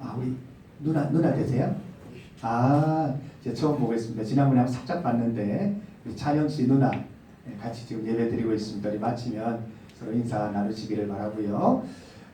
아 우리 누나 누나 되세요? 아 제가 처음 보겠습니다. 지난번에 한번 살짝 봤는데 우리 찬영 씨 누나 예, 같이 지금 예배 드리고 있습니다. 우리 마치면 서로 인사 나누시기를 바라고요.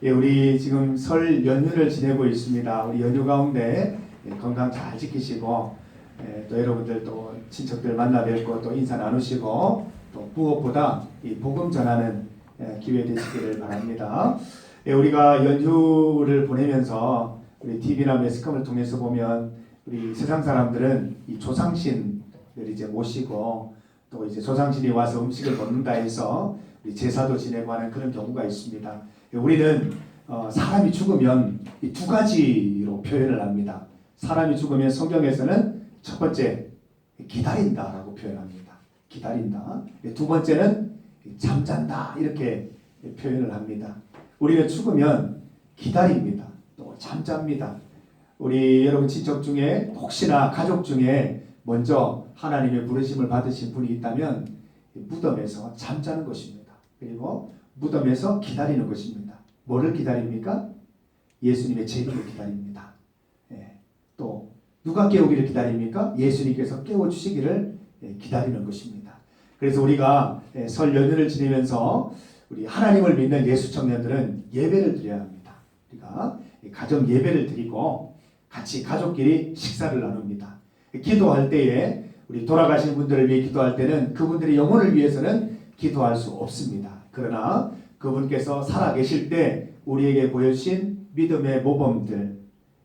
예, 우리 지금 설 연휴를 지내고 있습니다. 우리 연휴 가운데 예, 건강 잘 지키시고 예, 또 여러분들 또 친척들 만나 뵙고 또 인사 나누시고 또 무엇보다 이 복음 전하는 예, 기회 되시기를 바랍니다. 예, 우리가 연휴를 보내면서 우리 TV나 매스컴을 통해서 보면 우리 세상 사람들은 이 조상신을 이제 모시고 또 이제 조상신이 와서 음식을 먹는다 해서 우리 제사도 지내고 하는 그런 경우가 있습니다. 예, 우리는 어, 사람이 죽으면 이 두 가지로 표현을 합니다. 사람이 죽으면 성경에서는 첫 번째 기다린다라고 표현합니다. 기다린다. 예, 두 번째는 잠잔다 이렇게 표현을 합니다. 우리는 죽으면 기다립니다. 또 잠잡니다. 우리 여러분 친척 중에 혹시나 가족 중에 먼저 하나님의 부르심을 받으신 분이 있다면 무덤에서 잠자는 것입니다. 그리고 무덤에서 기다리는 것입니다. 뭐를 기다립니까? 예수님의 재림을 기다립니다. 예, 또 누가 깨우기를 기다립니까? 예수님께서 깨워 주시기를 예, 기다리는 것입니다. 그래서 우리가 예, 설 연휴를 지내면서 우리 하나님을 믿는 예수 청년들은 예배를 드려야 합니다. 우리가 가정 예배를 드리고 같이 가족끼리 식사를 나눕니다. 기도할 때에 우리 돌아가신 분들을 위해 기도할 때는 그분들의 영혼을 위해서는 기도할 수 없습니다. 그러나 그분께서 살아계실 때 우리에게 보여주신 믿음의 모범들,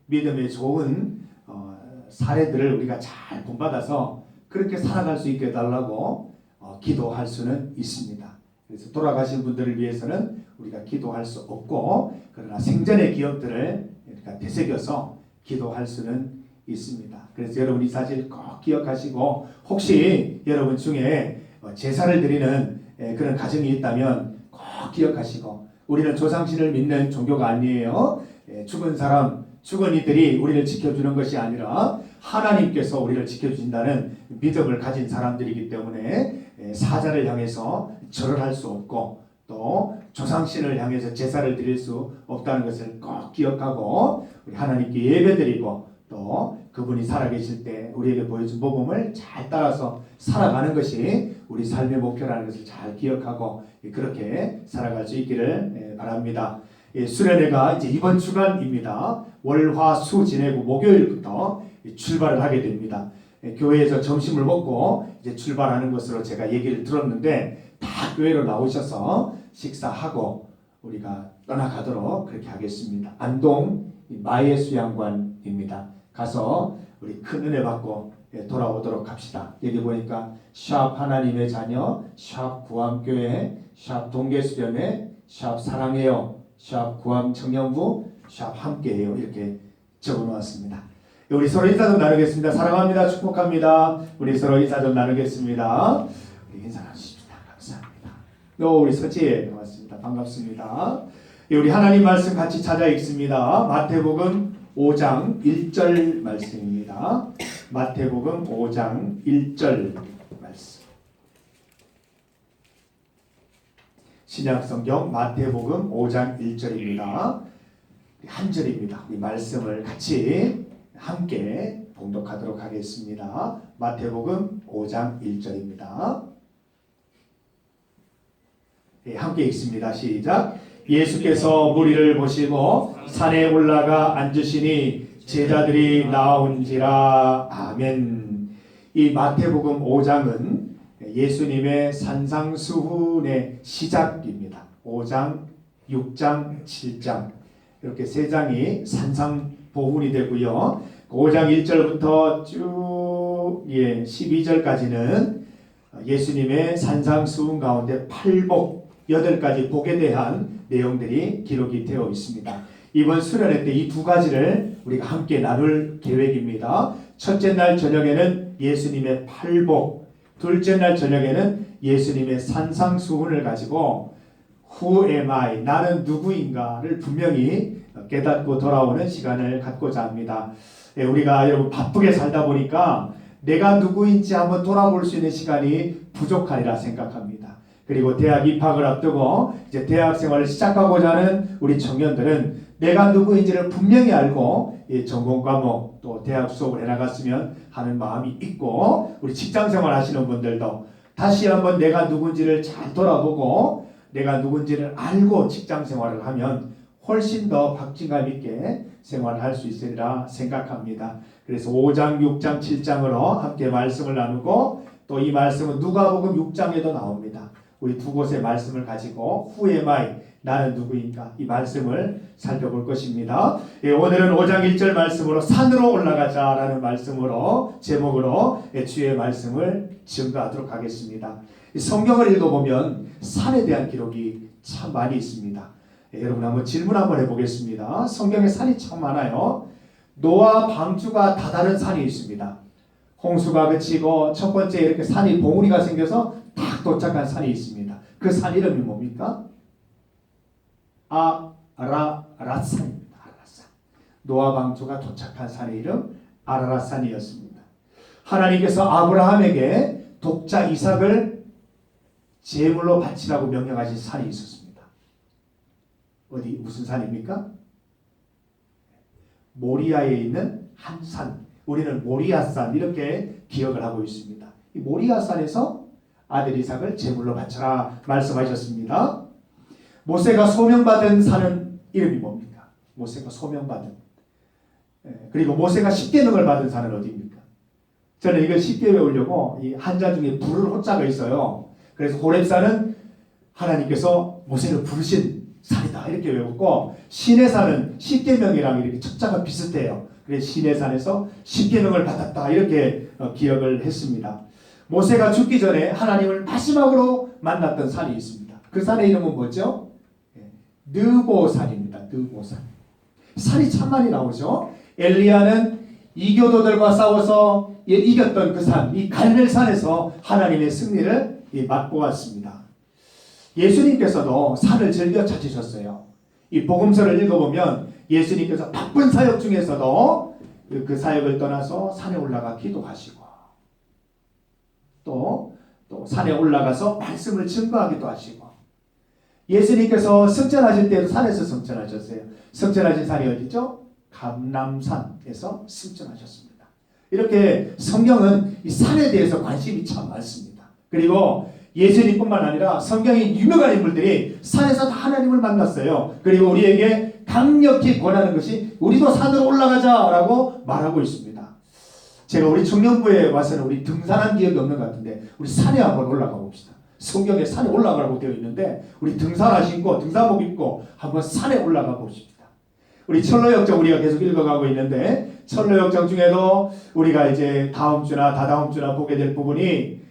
믿음의 좋은 어, 사례들을 우리가 잘 본받아서 그렇게 살아갈 수 있게 해달라고 어, 기도할 수는 있습니다. 그래서 돌아가신 분들을 위해서는 우리가 기도할 수 없고 그러나 생전의 기억들을 우리가 되새겨서 기도할 수는 있습니다. 그래서 여러분 이 사실 꼭 기억하시고 혹시 여러분 중에 어, 제사를 드리는 에, 그런 가정이 있다면 꼭 기억하시고 우리는 조상신을 믿는 종교가 아니에요. 에, 죽은 사람, 죽은 이들이 우리를 지켜주는 것이 아니라 하나님께서 우리를 지켜준다는 믿음을 가진 사람들이기 때문에 에, 사자를 향해서 절을 할 수 없고 또 조상신을 향해서 제사를 드릴 수 없다는 것을 꼭 기억하고 우리 하나님께 예배드리고 또 그분이 살아계실 때 우리에게 보여준 모범을 잘 따라서 살아가는 것이 우리 삶의 목표라는 것을 잘 기억하고 그렇게 살아갈 수 있기를 예, 바랍니다. 예, 수련회가 이제 이번 주간입니다. 월화수 지내고 목요일부터 출발을 하게 됩니다. 예, 교회에서 점심을 먹고 이제 출발하는 것으로 제가 얘기를 들었는데 다 교회로 나오셔서 식사하고 우리가 떠나가도록 그렇게 하겠습니다. 안동 마예 수양관입니다. 가서 우리 큰 은혜 받고 예, 돌아오도록 합시다. 여기 보니까 샵 하나님의 자녀, 샵 구암교회, 샵 동계수련회, 샵 사랑해요, 샵 구암 청년부, 샵 함께해요 이렇게 적어놓았습니다. 우리 서로 인사 좀 나누겠습니다. 사랑합니다. 축복합니다. 우리 서로 인사 좀 나누겠습니다. 우리 인사 나누십니다. 감사합니다. 또 우리 서지혜 반갑습니다. 반갑습니다. 예, 우리 하나님 말씀 같이 찾아 읽습니다. 마태복음 5장 1절 말씀입니다. 마태복음 5장 1절 말씀. 신약성경 마태복음 5장 1절입니다. 한 절입니다. 이 말씀을 같이 함께 봉독하도록 하겠습니다. 마태복음 5장 1절입니다. 예, 함께 읽습니다. 시작. 예수께서 무리를 보시고 산에 올라가 앉으시니 제자들이 나온지라 아멘. 이 마태복음 5장은 예수님의 산상수훈의 시작입니다. 5장, 6장, 7장 이렇게 세 장이 산상 보훈이 되고요. 5장 1절부터 쭉 예, 12절까지는 예수님의 산상수훈 가운데 팔복 여덟 가지 복에 대한 내용들이 기록이 되어 있습니다. 이번 수련회 때 이 두 가지를 우리가 함께 나눌 계획입니다. 첫째 날 저녁에는 예수님의 팔복, 둘째 날 저녁에는 예수님의 산상수훈을 가지고 Who am I? 나는 누구인가를 분명히 깨닫고 돌아오는 시간을 갖고자 합니다. 예, 우리가 여러분 바쁘게 살다 보니까 내가 누구인지 한번 돌아볼 수 있는 시간이 부족하리라 생각합니다. 그리고 대학 입학을 앞두고 이제 대학 생활을 시작하고자 하는 우리 청년들은 내가 누구인지를 분명히 알고 이 전공 과목 또 대학 수업을 해나갔으면 하는 마음이 있고 우리 직장 생활 하시는 분들도 다시 한번 내가 누군지를 잘 돌아보고 내가 누군지를 알고 직장 생활을 하면 훨씬 더 박진감 있게 생활을 할수 있으리라 생각합니다. 그래서 5장, 6장, 7장으로 함께 말씀을 나누고 또 이 말씀은 누가복음 6장에도 나옵니다. 우리 두 곳의 말씀을 가지고 후에 마이 나는 누구인가 이 말씀을 살펴볼 것입니다. 예, 오늘은 5장 1절 말씀으로 산으로 올라가자라는 말씀으로 제목으로 예, 주의 말씀을 증거하도록 하겠습니다. 이 성경을 읽어보면 산에 대한 기록이 참 많이 있습니다. 예, 여러분 한번 질문 한번 해보겠습니다. 성경에 산이 참 많아요. 노아 방주가 다다른 산이 있습니다. 홍수가 그치고 첫 번째 이렇게 산이 봉우리가 생겨서 딱 도착한 산이 있습니다. 그 산 이름이 뭡니까? 아라라산입니다. 아라라산. 노아 방주가 도착한 산의 이름 아라라산이었습니다. 하나님께서 아브라함에게 독자 이삭을 제물로 바치라고 명령하신 산이 있었습니다. 어디 무슨 산입니까? 모리아에 있는 한 산. 우리는 모리아산 이렇게 기억을 하고 있습니다. 이 모리아산에서 아들 이삭을 제물로 바쳐라 말씀하셨습니다. 모세가 소명받은 산은 이름이 뭡니까? 모세가 소명받은. 예, 그리고 모세가 십계명을 받은 산은 어디입니까? 저는 이걸 쉽게 외우려고 이 한자 중에 불을 호자가 있어요. 그래서 호렙산은 하나님께서 모세를 부르신 산이다 이렇게 외웠고 시내산은 십계명이랑 이렇게 척자가 비슷해요. 그래서 시내산에서 십계명을 받았다 이렇게 어, 기억을 했습니다. 모세가 죽기 전에 하나님을 마지막으로 만났던 산이 있습니다. 그 산의 이름은 뭐죠? 예, 느보산입니다. 느보산. 산이 참 많이 나오죠. 엘리야는 이교도들과 싸워서 예, 이겼던 그 산, 이 갈멜산에서 하나님의 승리를 예, 맛보았습니다. 예수님께서도 산을 즐겨 찾으셨어요. 이 복음서를 읽어보면 예수님께서 바쁜 사역 중에서도 그, 그 사역을 떠나서 산에 올라가 기도하시고 또, 또 산에 올라가서 말씀을 증거하기도 하시고 예수님께서 승천하실 때도 산에서 승천하셨어요. 승천하신 산이 어디죠? 감남산에서 승천하셨습니다. 이렇게 성경은 이 산에 대해서 관심이 참 많습니다. 그리고 예수님뿐만 아니라 성경의 유명한 인물들이 산에서 다 하나님을 만났어요. 그리고 우리에게 강력히 권하는 것이 우리도 산으로 올라가자라고 말하고 있습니다. 제가 우리 청년부에 와서는 우리 등산한 기억이 없는 것 같은데 우리 산에 한번 올라가 봅시다. 성경에 산에 올라가라고 되어 있는데 우리 등산하시고 등산복 입고 한번 산에 올라가 보십시다. 우리 철로역정 우리가 계속 읽어가고 있는데 철로역정 중에도 우리가 이제 다음 주나 다다음 주나 보게 될 부분이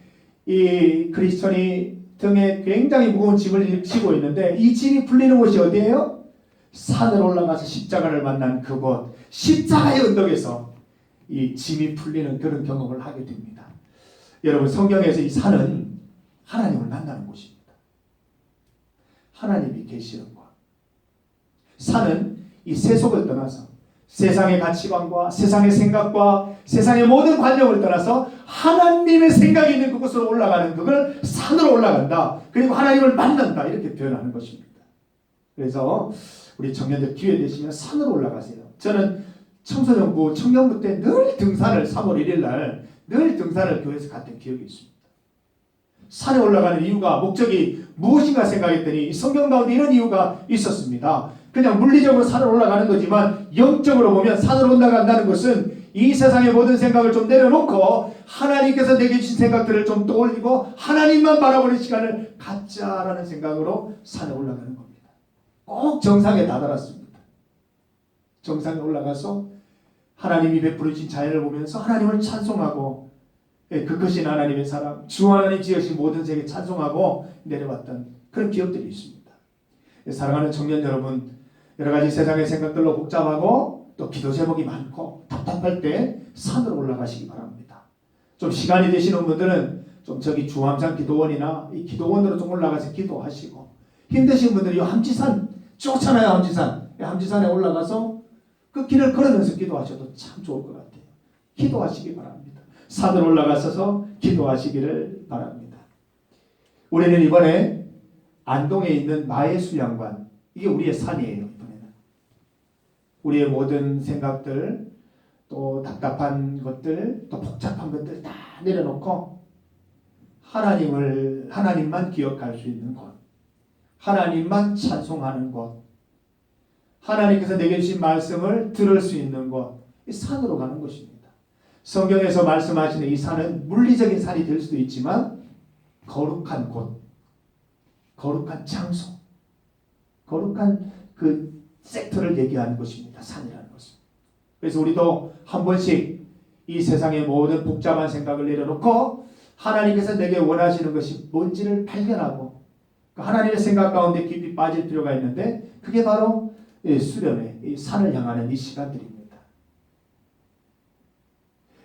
이 크리스천이 등에 굉장히 무거운 짐을 지고 있는데 이 짐이 풀리는 곳이 어디예요? 산을 올라가서 십자가를 만난 그곳 십자가의 언덕에서 이 짐이 풀리는 그런 경험을 하게 됩니다. 여러분 성경에서 이 산은 하나님을 만나는 곳입니다. 하나님이 계시는 곳. 산은 이 세속을 떠나서 세상의 가치관과 세상의 생각과 세상의 모든 관념을 떠나서 하나님의 생각이 있는 그곳으로 올라가는 그걸 산으로 올라간다. 그리고 하나님을 만난다. 이렇게 표현하는 것입니다. 그래서 우리 청년들 기회 되시면 산으로 올라가세요. 저는 청소년부, 청년부 때 늘 등산을 3월 1일 날 늘 등산을 교회에서 갔던 기억이 있습니다. 산에 올라가는 이유가 목적이 무엇인가 생각했더니 성경 가운데 이런 이유가 있었습니다. 그냥 물리적으로 산을 올라가는 거지만 영적으로 보면 산을 올라간다는 것은 이 세상의 모든 생각을 좀 내려놓고 하나님께서 내게 주신 생각들을 좀 떠올리고 하나님만 바라보는 시간을 갖자라는 생각으로 산에 올라가는 겁니다. 꼭 정상에 다다랐습니다. 정상에 올라가서 하나님이 베풀어 주신 자연을 보면서 하나님을 찬송하고 예, 그것이 하나님의 사랑, 주 하나님 지으신 모든 세계 찬송하고 내려왔던 그런 기억들이 있습니다. 예, 사랑하는 청년 여러분, 여러 가지 세상의 생각들로 복잡하고 또 기도 제목이 많고 답답할 때 산으로 올라가시기 바랍니다. 좀 시간이 되시는 분들은 좀 저기 주암산 기도원이나 이 기도원으로 좀 올라가서 기도하시고 힘드신 분들이 함지산 좋잖아요 함지산 함지산에 올라가서 그 길을 걸으면서 기도하셔도 참 좋을 것 같아요. 기도하시기 바랍니다. 산을 올라가셔서 기도하시기를 바랍니다. 우리는 이번에 안동에 있는 마의 수양관 이게 우리의 산이에요. 우리의 모든 생각들 또 답답한 것들 또 복잡한 것들 다 내려놓고 하나님을 하나님만 기억할 수 있는 곳, 하나님만 찬송하는 곳, 하나님께서 내게 주신 말씀을 들을 수 있는 곳, 이 산으로 가는 것입니다. 성경에서 말씀하시는 이 산은 물리적인 산이 될 수도 있지만 거룩한 곳, 거룩한 장소, 거룩한 그 섹터를 얘기하는 것입니다. 산이라는 것은. 그래서 우리도 한 번씩 이 세상의 모든 복잡한 생각을 내려놓고 하나님께서 내게 원하시는 것이 뭔지를 발견하고 그 하나님의 생각 가운데 깊이 빠질 필요가 있는데 그게 바로 이 산을 향하는 이 시간들입니다.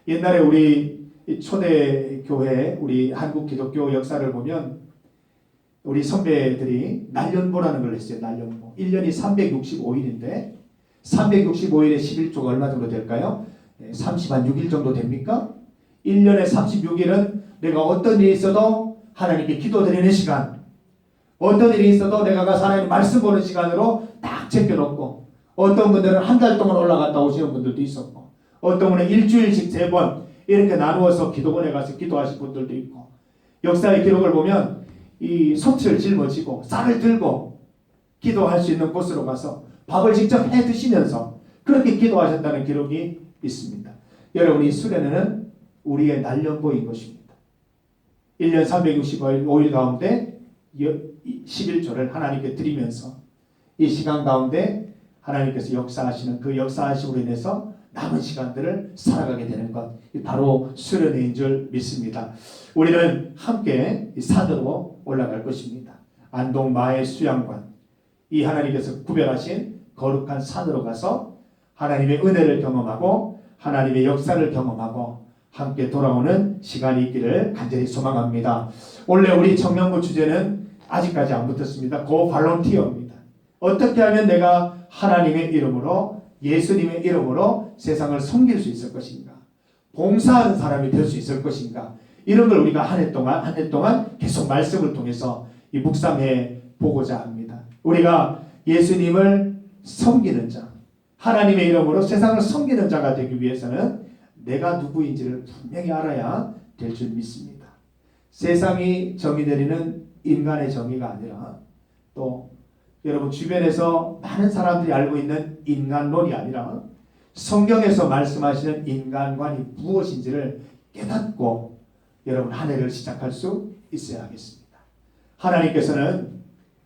옛날에 우리 이 초대 교회, 우리 한국 기독교 역사를 보면 우리 선배들이 날연보라는 걸 했어요. 날연보. 1년이 365일인데 365일에 11조가 얼마 정도 될까요? 30한 6일 정도 됩니까? 1년에 36일은 내가 어떤 일이 있어도 하나님께 기도드리는 시간 어떤 일이 있어도 내가 가서 하나님 말씀 보는 시간으로 딱 챙겨놓고 어떤 분들은 한 달 동안 올라갔다 오시는 분들도 있었고 어떤 분은 일주일씩 세 번 이렇게 나누어서 기도원에 가서 기도하신 분들도 있고 역사의 기록을 보면 이 솥을 짊어지고 쌀을 들고 기도할 수 있는 곳으로 가서 밥을 직접 해 드시면서 그렇게 기도하셨다는 기록이 있습니다. 여러분 이 수련회는 우리의 날연보인 것입니다. 1년 365일 가운데 11조를 하나님께 드리면서 이 시간 가운데 하나님께서 역사하시는 그 역사하심으로 인해서 남은 시간들을 살아가게 되는 것 바로 수련회인 줄 믿습니다. 우리는 함께 산으로 올라갈 것입니다. 안동 마의 수양관 이 하나님께서 구별하신 거룩한 산으로 가서 하나님의 은혜를 경험하고 하나님의 역사를 경험하고 함께 돌아오는 시간이 있기를 간절히 소망합니다. 원래 우리 청년부 주제는 아직까지 안 붙었습니다. 고 발론티어입니다. 어떻게 하면 내가 하나님의 이름으로 예수님의 이름으로 세상을 섬길 수 있을 것인가? 봉사하는 사람이 될 수 있을 것인가? 이런 걸 우리가 한 해 동안 한 해 동안 계속 말씀을 통해서 이 묵상해 보고자 합니다. 우리가 예수님을 섬기는 자, 하나님의 이름으로 세상을 섬기는 자가 되기 위해서는 내가 누구인지를 분명히 알아야 될 줄 믿습니다. 세상이 정의 내리는 인간의 정의가 아니라 또 여러분 주변에서 많은 사람들이 알고 있는 인간론이 아니라 성경에서 말씀하시는 인간관이 무엇인지를 깨닫고 여러분 한 해를 시작할 수 있어야 하겠습니다. 하나님께서는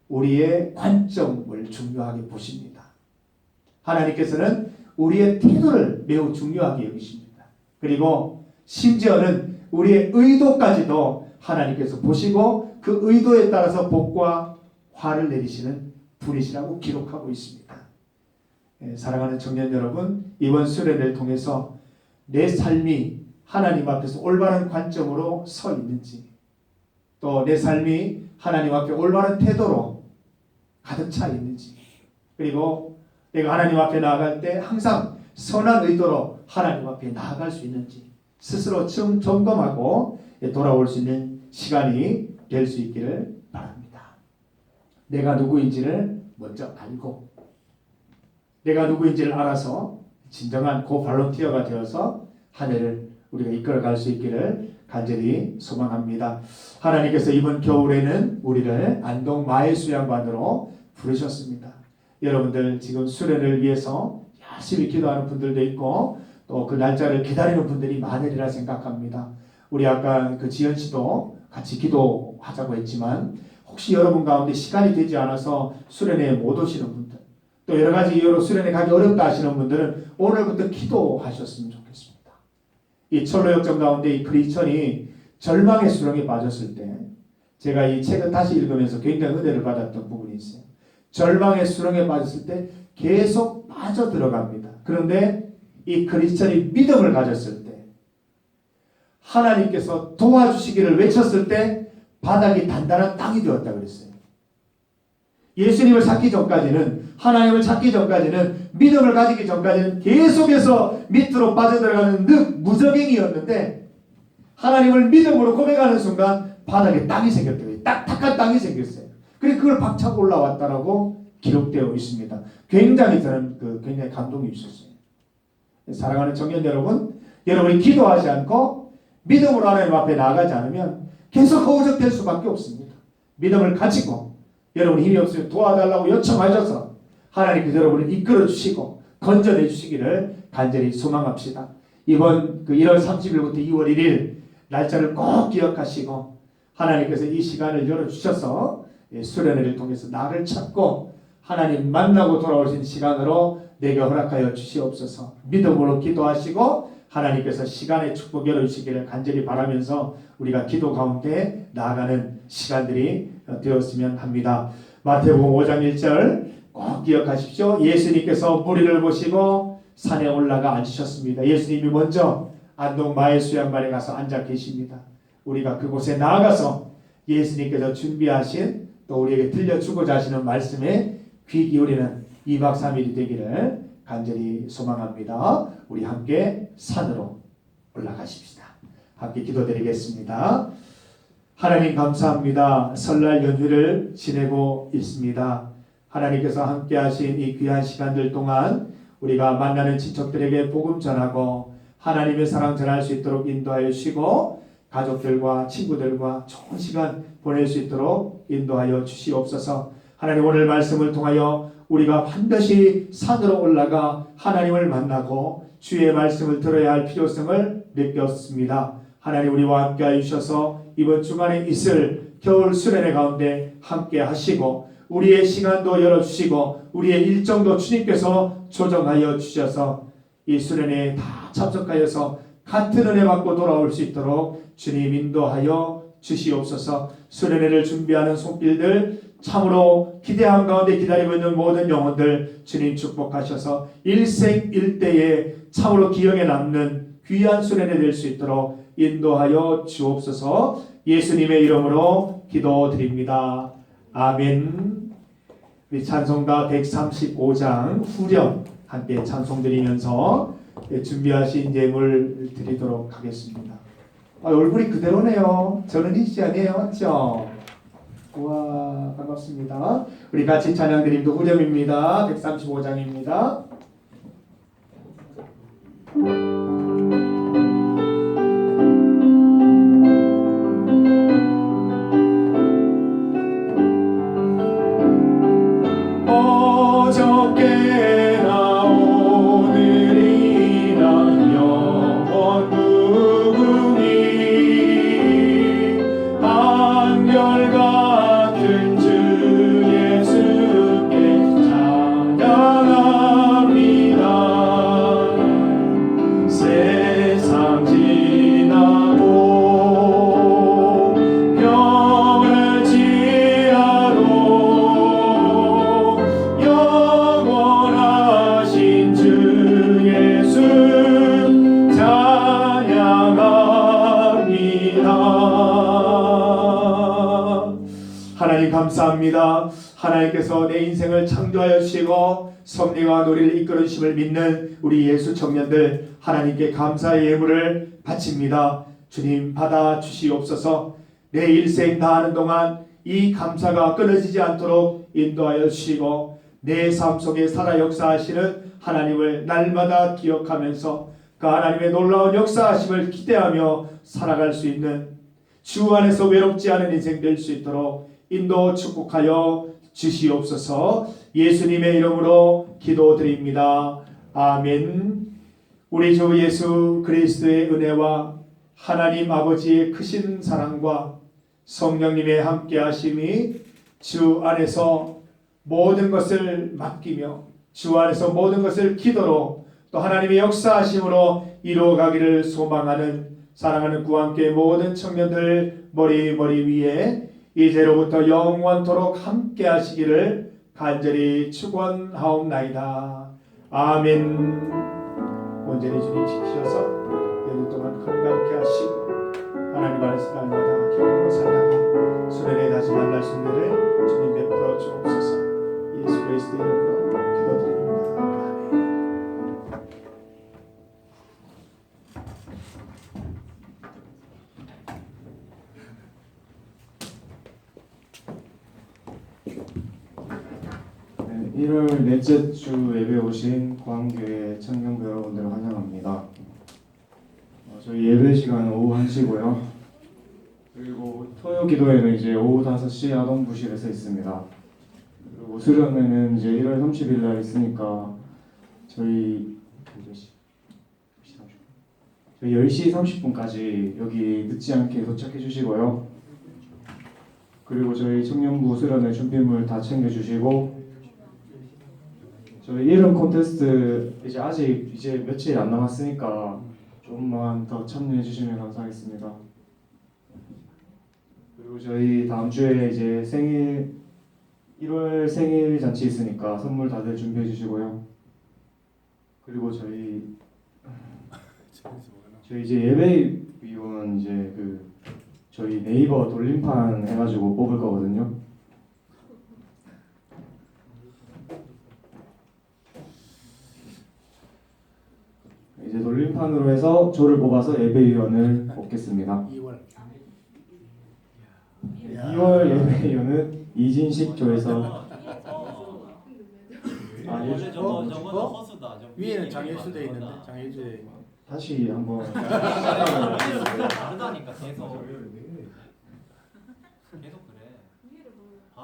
우리의 관점을 중요하게 보십니다. 하나님께서는 우리의 태도를 매우 중요하게 여기십니다. 그리고 심지어는 우리의 의도까지도 하나님께서 보시고 그 의도에 따라서 복과 화를 내리시는 분이시라고 기록하고 있습니다. 예, 사랑하는 청년 여러분, 이번 수련을 통해서 내 삶이 하나님 앞에서 올바른 관점으로 서 있는지, 또 내 삶이 하나님 앞에 올바른 태도로 가득 차 있는지, 그리고 내가 하나님 앞에 나아갈 때 항상 선한 의도로 하나님 앞에 나아갈 수 있는지 스스로 좀 점검하고 돌아올 수 있는 시간이 될 수 있기를 바랍니다. 내가 누구인지를 먼저 알고 내가 누구인지를 알아서 진정한 고 발론티어가 되어서 한 해를 우리가 이끌어 갈 수 있기를 간절히 소망합니다. 하나님께서 이번 겨울에는 우리를 안동 마의 수양관으로 부르셨습니다. 여러분들 지금 수련을 위해서 열심히 기도하는 분들도 있고 또 그 날짜를 기다리는 분들이 많으리라 생각합니다. 우리 아까 그 지연 씨도 같이 기도하자고 했지만 혹시 여러분 가운데 시간이 되지 않아서 수련회에 못 오시는 분들 또 여러 가지 이유로 수련회 가기 어렵다 하시는 분들은 오늘부터 기도하셨으면 좋겠습니다. 이 철로역정 가운데 이 크리스천이 절망의 수렁에 빠졌을 때 제가 이 책을 다시 읽으면서 굉장히 은혜를 받았던 부분이 있어요. 절망의 수렁에 빠졌을 때 계속 빠져 들어갑니다. 그런데 이 크리스천이 믿음을 가졌을 때 하나님께서 도와주시기를 외쳤을 때 바닥이 단단한 땅이 되었다 그랬어요. 예수님을 찾기 전까지는 하나님을 찾기 전까지는 믿음을 가지기 전까지는 계속해서 밑으로 빠져들어가는 늑 무적행이었는데 하나님을 믿음으로 고백하는 순간 바닥에 땅이 생겼다 딱딱한 땅이 생겼어요. 그래 그걸 박차고 올라왔다라고 기록되어 있습니다. 굉장히 저는 그 굉장히 감동이 있었어요. 사랑하는 청년 여러분, 여러분이 기도하지 않고 믿음으로 하나님 앞에 나아가지 않으면 계속 허우적될 수밖에 없습니다. 믿음을 가지고 여러분 힘이 없으면 도와달라고 요청하셔서 하나님께서 여러분을 이끌어 주시고 건져내 주시기를 간절히 소망합시다. 이번 그 1월 30일부터 2월 1일 날짜를 꼭 기억하시고 하나님께서 이 시간을 열어 주셔서 예, 수련회를 통해서 나를 찾고 하나님 만나고 돌아오신 시간으로 내게 허락하여 주시옵소서. 믿음으로 기도하시고 하나님께서 시간의 축복 열어 주시기를 간절히 바라면서 우리가 기도 가운데 나아가는 시간들이 어, 되었으면 합니다. 마태복음 5장 1절 꼭 기억하십시오. 예수님께서 무리를 보시고 산에 올라가 앉으셨습니다. 예수님이 먼저 안동 마의 수양반에 가서 앉아 계십니다. 우리가 그곳에 나아가서 예수님께서 준비하신 또 우리에게 들려주고자 하시는 말씀에 귀 기울이는 2박 3일이 되기를 간절히 소망합니다. 우리 함께 산으로 올라가십시다. 함께 기도드리겠습니다. 하나님 감사합니다. 설날 연휴를 지내고 있습니다. 하나님께서 함께 하신 이 귀한 시간들 동안 우리가 만나는 친척들에게 복음 전하고 하나님의 사랑 전할 수 있도록 인도하여 주시고 가족들과 친구들과 좋은 시간 보낼 수 있도록 인도하여 주시옵소서. 하나님 오늘 말씀을 통하여 우리가 반드시 산으로 올라가 하나님을 만나고 주의 말씀을 들어야 할 필요성을 느꼈습니다. 하나님 우리와 함께 하셔서 이번 주간에 있을 겨울 수련회 가운데 함께 하시고 우리의 시간도 열어주시고 우리의 일정도 주님께서 조정하여 주셔서 이 수련회에 다 참석하여서 같은 은혜 받고 돌아올 수 있도록 주님 인도하여 주시옵소서. 수련회를 준비하는 손길들 참으로 기대한 가운데 기다리고 있는 모든 영혼들 주님 축복하셔서 일생일대에 참으로 기억에 남는 귀한 수련회 될 수 있도록 인도하여 주옵소서 예수님의 이름으로 기도드립니다. 아멘. 우리 찬송가 135장 후렴 함께 찬송 드리면서 준비하신 예물 드리도록 하겠습니다. 아, 얼굴이 그대로네요. 저는 희씨 아니에요. 맞죠? 우와 반갑습니다. 우리 같이 찬양 드림도 후렴입니다. 135장입니다. 창조하여 주시고 섭리와 놀이를 이끌어 주심을 믿는 우리 예수 청년들 하나님께 감사의 예물을 바칩니다. 주님 받아 주시옵소서. 내 일생 다하는 동안 이 감사가 끊어지지 않도록 인도하여 주시고 내 삶 속에 살아 역사하시는 하나님을 날마다 기억하면서 그 하나님의 놀라운 역사하심을 기대하며 살아갈 수 있는 주 안에서 외롭지 않은 인생 될 수 있도록 인도 축복하여 주시옵소서 예수님의 이름으로 기도드립니다. 아멘. 우리 주 예수 그리스도의 은혜와 하나님 아버지의 크신 사랑과 성령님의 함께 하심이 주 안에서 모든 것을 맡기며 주 안에서 모든 것을 기도로 또 하나님의 역사하심으로 이루어가기를 소망하는 사랑하는 구함께 모든 청년들 머리 머리 위에 이제로부터 영원토록 함께 하시기를 간절히 축원하옵나이다. 아멘. 온전히 주님 지키셔서 연휴 동안 건강케 하시고 하나님 안에서 날마다 경험을 살다가 수련에 다시 만날 수 있는 주님 베풀어 주옵소서. 예수 그리스도 이름으로 1월 넷째 주 예배 오신 광교회 청년부 여러분들을 환영합니다. 어, 저희 예배 시간은 오후 1시고요. 그리고 토요 기도회는 이제 오후 5시 아동부실에서 있습니다. 그리고 수련회는 이제 1월 30일 날 있으니까 저희 몇 시? 저희 10시 30분까지 여기 늦지 않게 도착해 주시고요. 그리고 저희 청년부 수련회 준비물 다 챙겨 주시고 저희 이름 콘테스트 이제 아직 이제 며칠 안 남았으니까 조금만 더 참여해 주시면 감사하겠습니다. 그리고 저희 다음 주에 이제 생일 1월 생일 잔치 있으니까 선물 다들 준비해 주시고요. 그리고 저희 저희 이제 예배 위원 이제 그 저희 네이버 돌림판 해가지고 뽑을 거거든요. 이제 돌림판으로 해서 저를 뽑아서 예배위원을 뽑겠습니다. 2월. 2월 예배위원은 이진식 조에서 아, 아, 예. 원래 저거 어? 저거는 어? 허수다. 저 위에는 위에 장예수 돼 있는데. 장예수. 다시 한번 다르다니까 계속. 계속.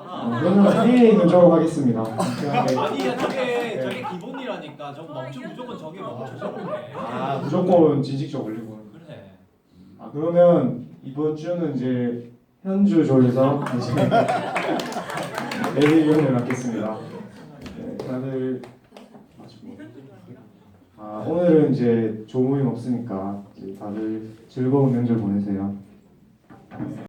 그러면 위에 있는 저로 하겠습니다. 아니야 저게 저게 기본이라니까. 저 멈추 무조건 저게 멈춰 저거네. 아 무조건 진식적 올리고. 그래. 아 그러면 이번 주는 이제 현주 조에서 이제 예배위원을 맡겠습니다. 네, 다들 아 오늘은 이제 조모임 없으니까 이제 다들 즐거운 명절 보내세요.